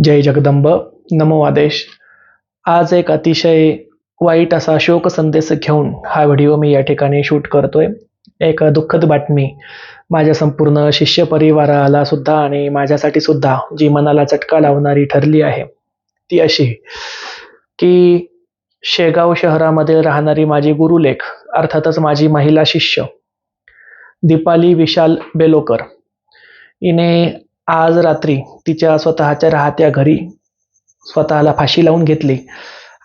जय जगदंब. नमो आदेश. आज एक अतिशय वाईट असा शोक संदेश घेऊन हा व्हिडिओ मी या ठिकाणी शूट करतोय. एक दुःखद बातमी. माझ्या संपूर्ण शिष्य परिवाराला सुद्धा आणि माझ्यासाठी सुद्धा जी मनाला चटका लावणारी ठरली आहे ती अशी की शेगाव शहरामध्ये राहणारी माझी गुरुलेख अर्थातच माझी महिला शिष्य दीपाली विशाल बेलोकर. हिने आज रात्री तिच्या स्वतःच्या राहत्या घरी स्वतःला फाशी लावून घेतली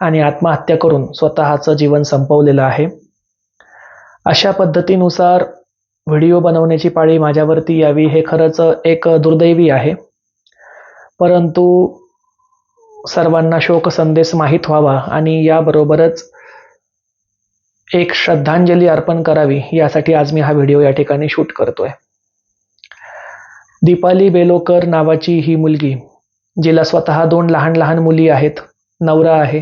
आणि आत्महत्या करून स्वतःचं जीवन संपवलेलं आहे. अशा पद्धतीनुसार व्हिडिओ बनवण्याची पाळी माझ्यावरती यावी हे खरंच एक दुर्दैवी आहे. परंतु सर्वांना शोक संदेश माहीत व्हावा आणि याबरोबरच एक श्रद्धांजली अर्पण करावी यासाठी आज मी हा व्हिडिओ या ठिकाणी शूट करतोय. दीपाली बेलोकर नावाची ही मुलगी जिला स्वतः दोन लहान लहान मुली आहेत नवरा आहे.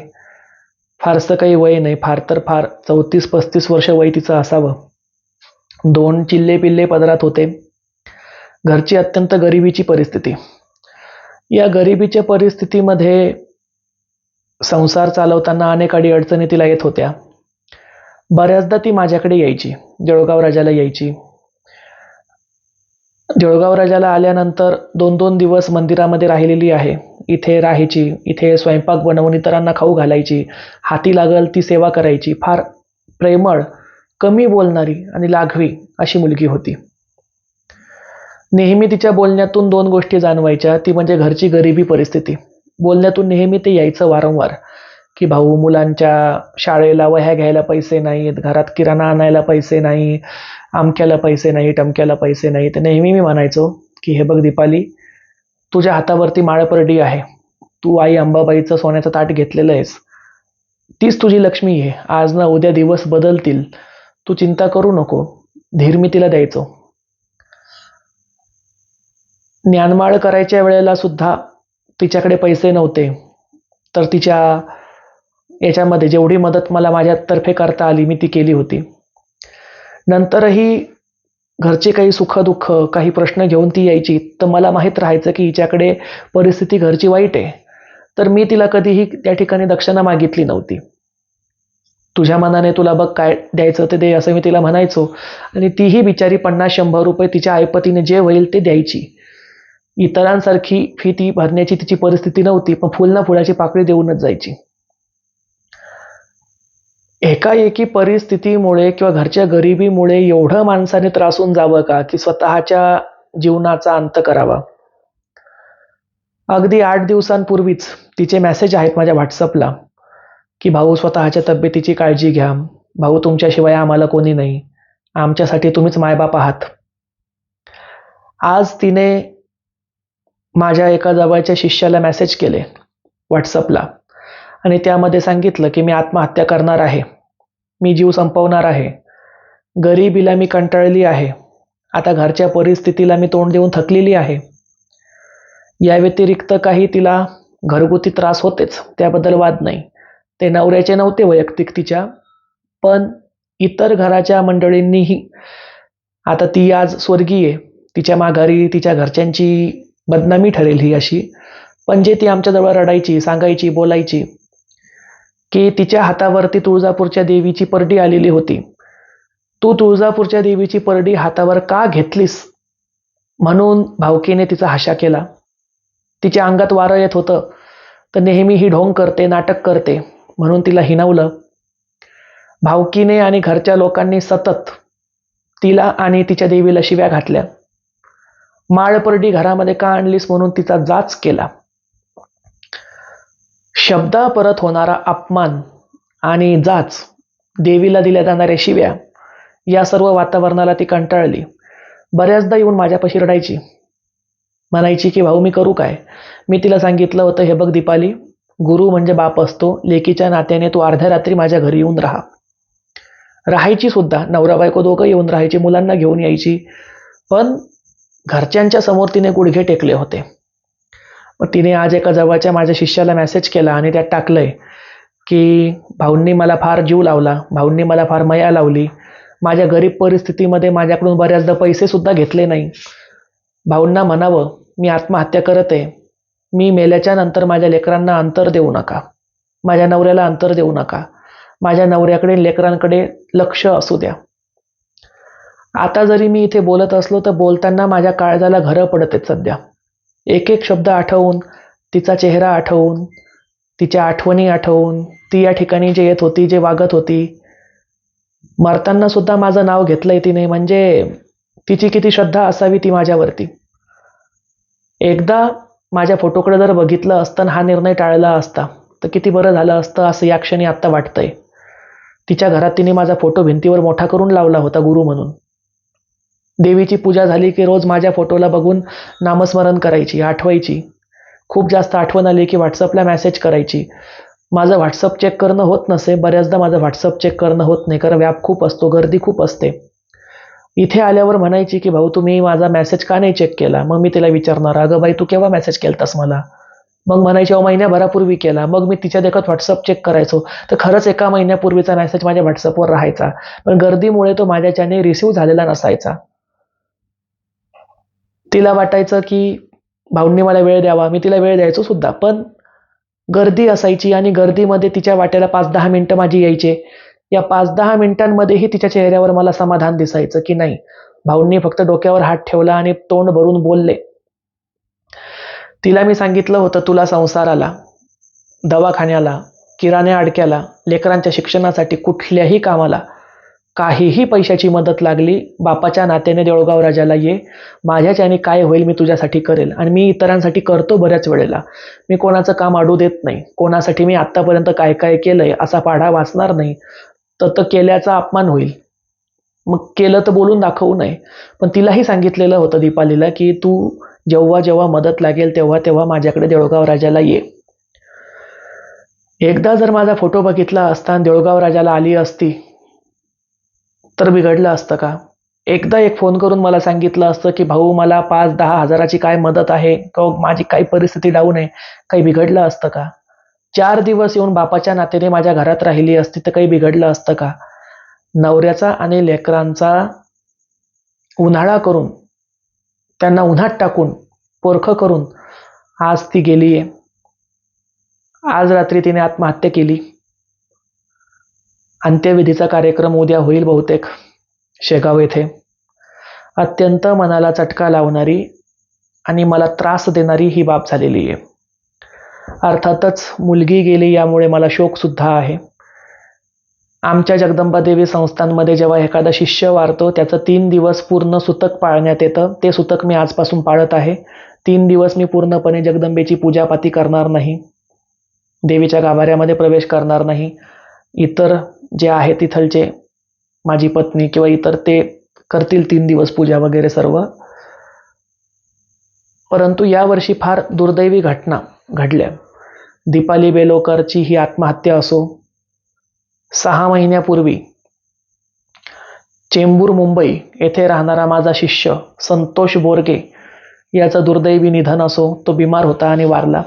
फारसं काही वय नाही फार तर फार चौतीस पस्तीस वर्ष वय तिचं असावं. दोन चिल्ले पिल्ले पदरात होते. घरची अत्यंत गरिबीची परिस्थिती. या गरिबीच्या परिस्थितीमध्ये संसार चालवताना अनेक अडी अडचणी तिला येत होत्या. बऱ्याचदा ती माझ्याकडे यायची जळगाव राजाला यायची. जळगाव राजाला आल्यानंतर दोन दोन दिवस मंदिरामध्ये राहिलेली आहे. इथे राहायची इथे स्वयंपाक बनवून इतरांना खाऊ घालायची हाती लागल ती सेवा करायची फार प्रेमळ कमी बोलणारी आणि लाघवी अशी मुलगी होती. नेहमी तिच्या बोलण्यातून दोन गोष्टी जाणवायच्या ती म्हणजे घरची गरिबी परिस्थिती. बोलण्यातून नेहमी ते यायचं वारंवार. की भाऊ मुलांच्या शाळेला वह्या घ्यायला पैसे नाहीत घरात किराणा आणायला पैसे नाही आमक्याला पैसे नाही टमक्याला पैसे नाही. तर नेहमी मी म्हणायचो की हे बघ दीपाली तुझ्या हातावरती माळपरडी आहे. तू आई अंबाबाईचं सोन्याचं ताट घेतलेलं आहेस. तीच तुझी लक्ष्मी आहे. आज ना उद्या दिवस बदलतील. तू चिंता करू नको. धीर मी तिला द्यायचो. ज्ञानमाळ करायच्या वेळेला सुद्धा तिच्याकडे पैसे नव्हते. तर तिच्या याच्यामध्ये जेवढी मदत मला माझ्यातर्फे करता आली मी ती केली होती. नंतरही घरचे काही सुखदुःख काही प्रश्न घेऊन ती यायची तर मला माहीत राहायचं की हिच्याकडे परिस्थिती घरची वाईट आहे. तर मी तिला कधीही त्या ठिकाणी दक्षिणा मागितली नव्हती. तुझ्या मनाने तुला बघ काय द्यायचं ते दे असं मी तिला म्हणायचो. आणि तीही बिचारी पन्नास शंभर रुपये तिच्या आईपतीने जे होईल ते द्यायची. इतरांसारखी फी ती भरण्याची तिची परिस्थिती नव्हती पण फुल ना फुलाची पाकळी देऊनच जायची. एकाएकी परिस्थितीमुळे किंवा घरच्या गरिबीमुळे एवढं माणसाने त्रासून जावं का? की स्वतःच्या जीवनाचा अंत करावा? अगदी आठ दिवसांपूर्वीच तिचे मेसेज आहेत माझ्या व्हॉट्सअपला की भाऊ स्वतःच्या तब्येतीची काळजी घ्या. भाऊ तुमच्याशिवाय आम्हाला कोणी नाही. आमच्यासाठी तुम्हीच मायबाप आहात. आज तिने माझ्या एका जवळच्या शिष्याला मेसेज केले व्हॉट्सअपला आणि त्यामध्ये सांगितलं की मी आत्महत्या करणार आहे. मी जीव संपवणार आहे. गरिबीला मी कंटाळली आहे. आता घरच्या परिस्थितीला मी तोंड देऊन थकलेली आहे. या व्यतिरिक्त काही तिला घरगुती त्रास होतेच त्याबद्दल वाद नाही. ते नवऱ्याचे नव्हते वैयक्तिक तिच्या पण इतर घराच्या मंडळींनीही. आता ती आज स्वर्गीय तिच्या माघारी तिच्या घरच्यांची बदनामी ठरेल ही अशी. पण जे ती आमच्याजवळ रडायची सांगायची बोलायची की तिच्या हातावरती तुळजापूरच्या देवीची परडी आलेली होती. तू तुळजापूरच्या देवीची परडी हातावर का घेतलीस? म्हणून भावकीने तिचा हाशा केला. तिच्या अंगात वारं येत होतं तर नेहमी ही ढोंग करते नाटक करते म्हणून तिला हिनवलं भावकीने आणि घरच्या लोकांनी सतत तिला आणि तिच्या देवीला शिव्या घातल्या. माळपरडी घरामध्ये का आणलीस म्हणून तिचा जाच केला. शब्दा परत होणारा अपमान आणि जाच देवीला दिल्या जाणाऱ्या शिव्या या सर्व वातावरणाला ती कंटाळली. बऱ्याचदा येऊन माझ्यापाशी रडायची. म्हणायची की भाऊ मी करू काय? मी तिला सांगितलं होतं हे बघ दीपाली गुरु म्हणजे बाप असतो लेकीच्या नात्याने तू अर्ध्या रात्री माझ्या घरी येऊन राहा. राहायची सुद्धा नवरा बायको दोघं येऊन राहायची मुलांना घेऊन यायची पण घरच्यांच्या समोर तिने गुडघे टेकले होते. मग तिने आज एका जवळच्या माझ्या शिष्याला मेसेज केला आणि त्यात टाकलंय की भाऊंनी मला फार जीव लावला. भाऊंनी मला फार मया लावली. माझ्या गरीब परिस्थितीमध्ये माझ्याकडून बऱ्याचदा पैसेसुद्धा घेतले नाही. भाऊंना म्हणावं मी आत्महत्या करत. आहे मी मेल्याच्या नंतर माझ्या लेकरांना अंतर देऊ नका. माझ्या नवऱ्याला अंतर देऊ नका. माझ्या नवऱ्याकडे लेकरांकडे लक्ष असू द्या. आता जरी मी इथे बोलत असलो तर बोलताना माझ्या काळजाला घरं पडत आहेत सध्या. एक एक शब्द आठवून तिचा चेहरा आठवून तिच्या आठवणी आठवून ती या ठिकाणी जे येत होती जे वागत होती. मरताना सुद्धा माझं नाव घेतलंय तिने म्हणजे तिची किती श्रद्धा असावी ती माझ्यावरती. एकदा माझ्या फोटोकडे जर बघितलं असतं हा निर्णय टाळला असता तर किती बरं झालं असतं असं या क्षणी आत्ता वाटतंय. तिच्या घरात तिने माझा फोटो भिंतीवर मोठा करून लावला होता गुरु म्हणून. देवीची पूजा झाली की रोज माझ्या फोटोला बघून नामस्मरण करायची आठवायची. खूप जास्त आठवण आली की व्हॉट्सअपला मेसेज करायची. माझं व्हॉट्सअप चेक करणं होत नसे बऱ्याचदा माझं व्हॉट्सअप चेक करणं होत नाही कारण व्याप खूप असतो गर्दी खूप असते. इथे आल्यावर म्हणायची की भाऊ तुम्ही माझा मेसेज का नाही चेक केला? मग मी तिला विचारणार अगं बाई तू केव्हा मेसेज केलतास मला? मग म्हणायची अहो महिन्याभरापूर्वी केला. मग मी तिच्या देखत व्हॉट्सअप चेक करायचो. तर खरंच एका महिन्यापूर्वीचा मेसेज माझ्या व्हॉट्सअपवर राहायचा. पण गर्दीमुळे तो माझ्याच्याने रिसीव झालेला नसायचा. तिला वाटायचं की भाऊंनी मला वेळ द्यावा मी तिला वेळ द्यायचो सुद्धा. पण गर्दी असायची आणि गर्दीमध्ये तिच्या वाट्याला पाच दहा मिनटं माझी यायचे. या पाच दहा मिनिटांमध्येही तिच्या चेहऱ्यावर मला समाधान दिसायचं की नाही. भाऊंनी फक्त डोक्यावर हात ठेवला आणि तोंड भरून बोलले तिला मी सांगितलं होतं तुला संसाराला दवाखान्याला किराण्या अडक्याला लेकरांच्या शिक्षणासाठी कुठल्याही कामाला. काहीही पैशाची मदत लागली बापाच्या नात्याने देऊळगाव राजाला ये माझ्याच्याने काय होईल मी तुझ्यासाठी करेल आणि मी इतरांसाठी करतो बऱ्याच वेळेला. मी कोणाचं काम अडू देत नाही. कोणासाठी मी आत्तापर्यंत काय काय केलंय असा पाढा वाचणार नाही. तर तर केल्याचा अपमान होईल. मग केलं तर बोलून दाखवू नये. पण तिलाही सांगितलेलं होतं दीपालीला की तू जेव्हा जेव्हा मदत लागेल तेव्हा तेव्हा माझ्याकडे देऊळगाव राजाला ये. एकदा जर माझा फोटो बघितला असता देऊळगाव राजाला आली असती तर बिघडलं असतं का? एकदा एक फोन करून मला सांगितलं असतं की भाऊ मला पाच दहा हजाराची काय मदत आहे? किंवा माझी काही परिस्थिती डाऊन आहे काही बिघडलं असतं का? चार दिवस येऊन बापाच्या नात्याने माझ्या घरात राहिली असती तर काही बिघडलं असतं का? नवऱ्याचा आणि लेकरांचा उन्हाळा करून त्यांना उन्हात टाकून पोरखं करून आज ती गेली आहे आज रात्री तिने आत्महत्या केली. अंत्यविधीचा कार्यक्रम उद्या होईल बहुतेक शेगाव येथे. अत्यंत मनाला चटका लावणारी आणि मला त्रास देणारी ही बाब झालेली आहे. अर्थातच मुलगी गेली यामुळे मला शोकसुद्धा आहे. आमच्या जगदंबादेवी संस्थांमध्ये जेव्हा एखादा शिष्य वारतो त्याचं तीन दिवस पूर्ण सुतक पाळण्यात येतं. ते सुतक मी आजपासून पाळत आहे. तीन दिवस मी पूर्णपणे जगदंबेची पूजापाती करणार नाही. देवीच्या गाभाऱ्यामध्ये प्रवेश करणार नाही. इतर जे आहे तिथलचे माझी पत्नी किंवा इतर ते करतील तीन दिवस पूजा वगैरे सर्व. परंतु यावर्षी फार दुर्दैवी घटना घडल्या. दीपाली बेलोकरची ही आत्महत्या असो सहा महिन्यापूर्वी चेंबूर मुंबई येथे राहणारा माझा शिष्य संतोष बोरगे याचं दुर्दैवी निधन असो तो बिमार होता आणि वारला.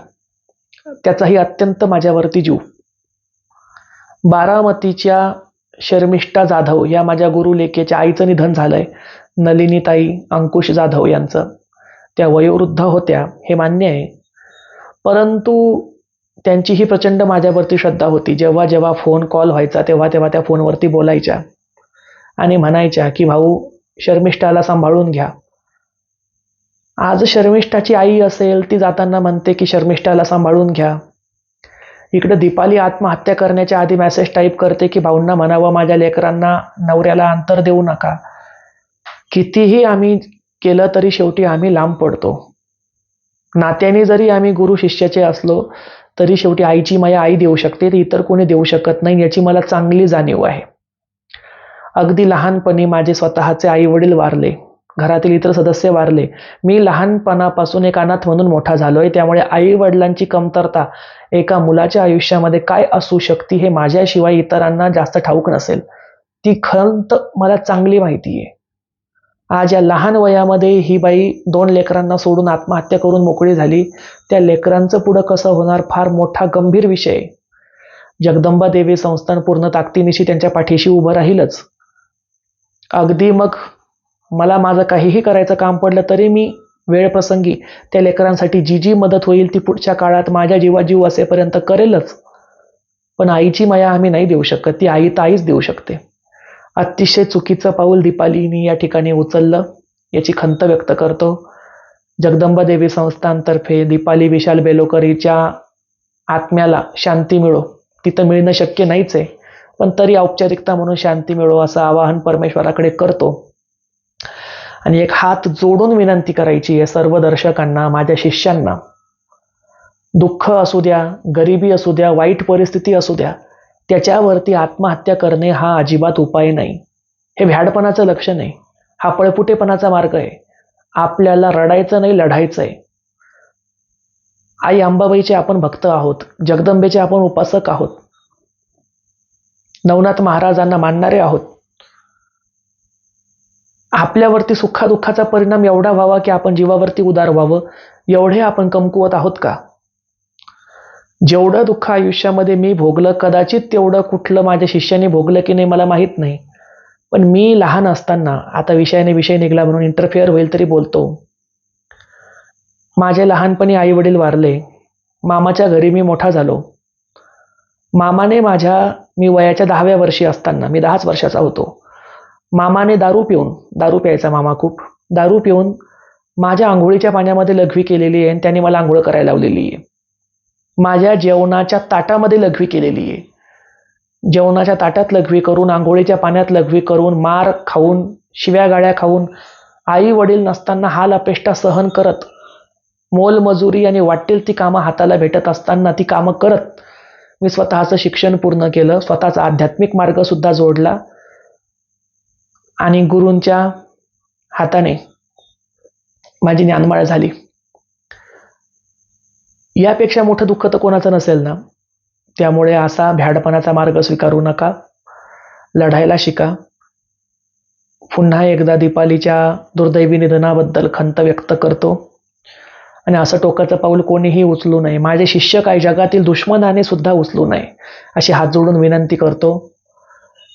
त्याचाही अत्यंत माझ्यावरती जीव. बारामतीच्या शर्मिष्ठा जाधव या माझ्या गुरुलेखेच्या आईचं निधन झालंय. नलिनीताई अंकुश जाधव यांचं. त्या वयोवृद्ध होत्या हे मान्य आहे. परंतु त्यांची ही प्रचंड माझ्यावरती श्रद्धा होती. जेव्हा जेव्हा फोन कॉल व्हायचा तेव्हा तेव्हा त्या फोनवरती बोलायच्या आणि म्हणायच्या की भाऊ शर्मिष्ठाला सांभाळून घ्या. आज शर्मिष्ठाची आई असेल ती जाताना म्हणते की शर्मिष्ठाला सांभाळून घ्या. इकडं दीपाली आत्महत्या करण्याच्या आधी मेसेज टाईप करते की भाऊंना म्हणावं माझ्या लेकरांना नवऱ्याला अंतर देऊ नका. कितीही आम्ही केलं तरी शेवटी आम्ही लांब पडतो. नात्याने जरी आम्ही गुरु शिष्याचे असलो तरी शेवटी आईची माया आई देऊ शकते ती इतर कोणी देऊ शकत नाही याची मला चांगली जाणीव आहे. अगदी लहानपणी माझे स्वतःचे आई वडील वारले. घरातील इतर सदस्य वारले. मी लहानपणापासून एक अनाथ म्हणून मोठा झालोय. त्यामुळे आई वडिलांची कमतरता एका मुलाच्या आयुष्यामध्ये काय असू शकते हे माझ्याशिवाय इतरांना जास्त ठाऊक नसेल. ती खंत मला चांगली माहिती आहे. आज या लहान वयामध्ये ही बाई दोन लेकरांना सोडून आत्महत्या करून मोकळी झाली. त्या लेकरांचं पुढं कसं होणार फार मोठा गंभीर विषय आहे. जगदंबा देवी संस्थान पूर्ण ताकदीनिशी त्यांच्या पाठीशी उभं राहीलच. अगदी मग मला माझं काहीही करायचं काम पडलं तरी मी वेळप्रसंगी त्या लेकरांसाठी जी जी मदत होईल ती पुढच्या काळात माझ्या जीवा जीव असेपर्यंत करेलच. पण आईची माया आम्ही नाही देऊ शकत ती आई ताईच देऊ शकते. अतिशय चुकीचं पाऊल दीपालीनी या ठिकाणी उचललं याची खंत व्यक्त करतो. जगदंबा देवी संस्थांतर्फे दीपाली विशाल बेलोकरीच्या आत्म्याला शांती मिळो. तिथं मिळणं शक्य नाहीच आहे पण तरी औपचारिकता म्हणून शांती मिळो असं आवाहन परमेश्वराकडे करतो. आणि एक हात जोडून विनंती करायची आहे सर्व दर्शकांना माझ्या शिष्यांना. दुःख असू द्या गरिबी असू द्या वाईट परिस्थिती असू द्या त्याच्यावरती आत्महत्या करणे हा अजिबात उपाय नाही. हे भ्याडपणाचं लक्ष नाही हा पळपुटेपणाचा मार्ग आहे. आपल्याला रडायचं नाही लढायचं आहे. आई अंबाबाईचे आपण भक्त आहोत जगदंबेचे आपण उपासक आहोत. नवनाथ महाराजांना मानणारे आहोत. आपल्यावरती सुखादुःखाचा परिणाम एवढा व्हावा की आपण जीवावरती उदार व्हावं एवढे आपण कमकुवत आहोत का? जेवढं दुःख आयुष्यामध्ये मी भोगलं कदाचित तेवढं कुठलं माझ्या शिष्याने भोगलं की नाही मला माहीत नाही. पण मी लहान असताना आता विषयाने विषय निघाला म्हणून इंटरफेअर होईल तरी बोलतो. माझे लहानपणी आई वडील वारले. मामाच्या घरी मी मोठा झालो. मामाने माझ्या मी वयाच्या दहाव्या वर्षी असताना मी दहाच वर्षाचा होतो. मामाने दारू पिऊन दारू प्यायचा मामा खूप. दारू पिऊन माझ्या आंघोळीच्या पाण्यामध्ये लघवी केलेली आहे आणि त्याने मला आंघोळ करायला लावलेली आहे. माझ्या जेवणाच्या ताटामध्ये लघवी केलेली आहे. जेवणाच्या ताटात लघवी करून आंघोळीच्या पाण्यात लघवी करून मार खाऊन शिव्या गाड्या खाऊन आई वडील नसताना हाल अपेष्टा सहन करत मोलमजुरी आणि वाटेल ती कामं हाताला भेटत असताना ती कामं करत मी स्वतःचं शिक्षण पूर्ण केलं स्वतःचा आध्यात्मिक मार्गसुद्धा जोडला. आणि गुरूंच्या हाताने माझी ज्ञानमाळ झाली. यापेक्षा मोठं दुःख तर कोणाचं नसेल ना. त्यामुळे असा भ्याडपणाचा मार्ग स्वीकारू नका. लढायला शिका. पुन्हा एकदा दीपालीच्या दुर्दैवी निधनाबद्दल खंत व्यक्त करतो. आणि असं टोकाचं पाऊल कोणीही उचलू नये. माझे शिष्य काय? जगातील दुश्मनाने सुद्धा उचलू नये. अशी हात जोडून विनंती करतो.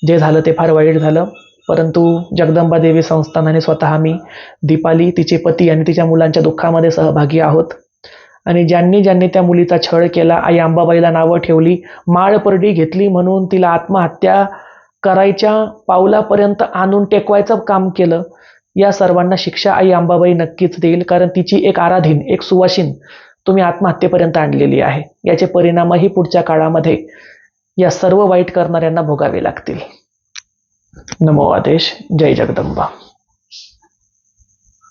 जे झालं ते फार वाईट झालं. परंतु जगदंबा देवी संस्थानाने स्वतः मी दीपाली तिचे पती आणि तिच्या मुलांच्या दुःखामध्ये सहभागी आहोत. आणि ज्यांनी ज्यांनी त्या मुलीचा छळ केला आई अंबाबाईला नावं ठेवली माळपरडी घेतली म्हणून तिला आत्महत्या करायच्या पावलापर्यंत आणून टेकवायचं काम केलं या सर्वांना शिक्षा आई अंबाबाई नक्कीच देईल कारण तिची एक आराधीन एक सुवासीन तुम्ही आत्महत्येपर्यंत आणलेली आहे. याचे परिणामही पुढच्या काळामध्ये या सर्व वाईट करणाऱ्यांना भोगावे लागतील. नमो आदेश जय जगदंबा.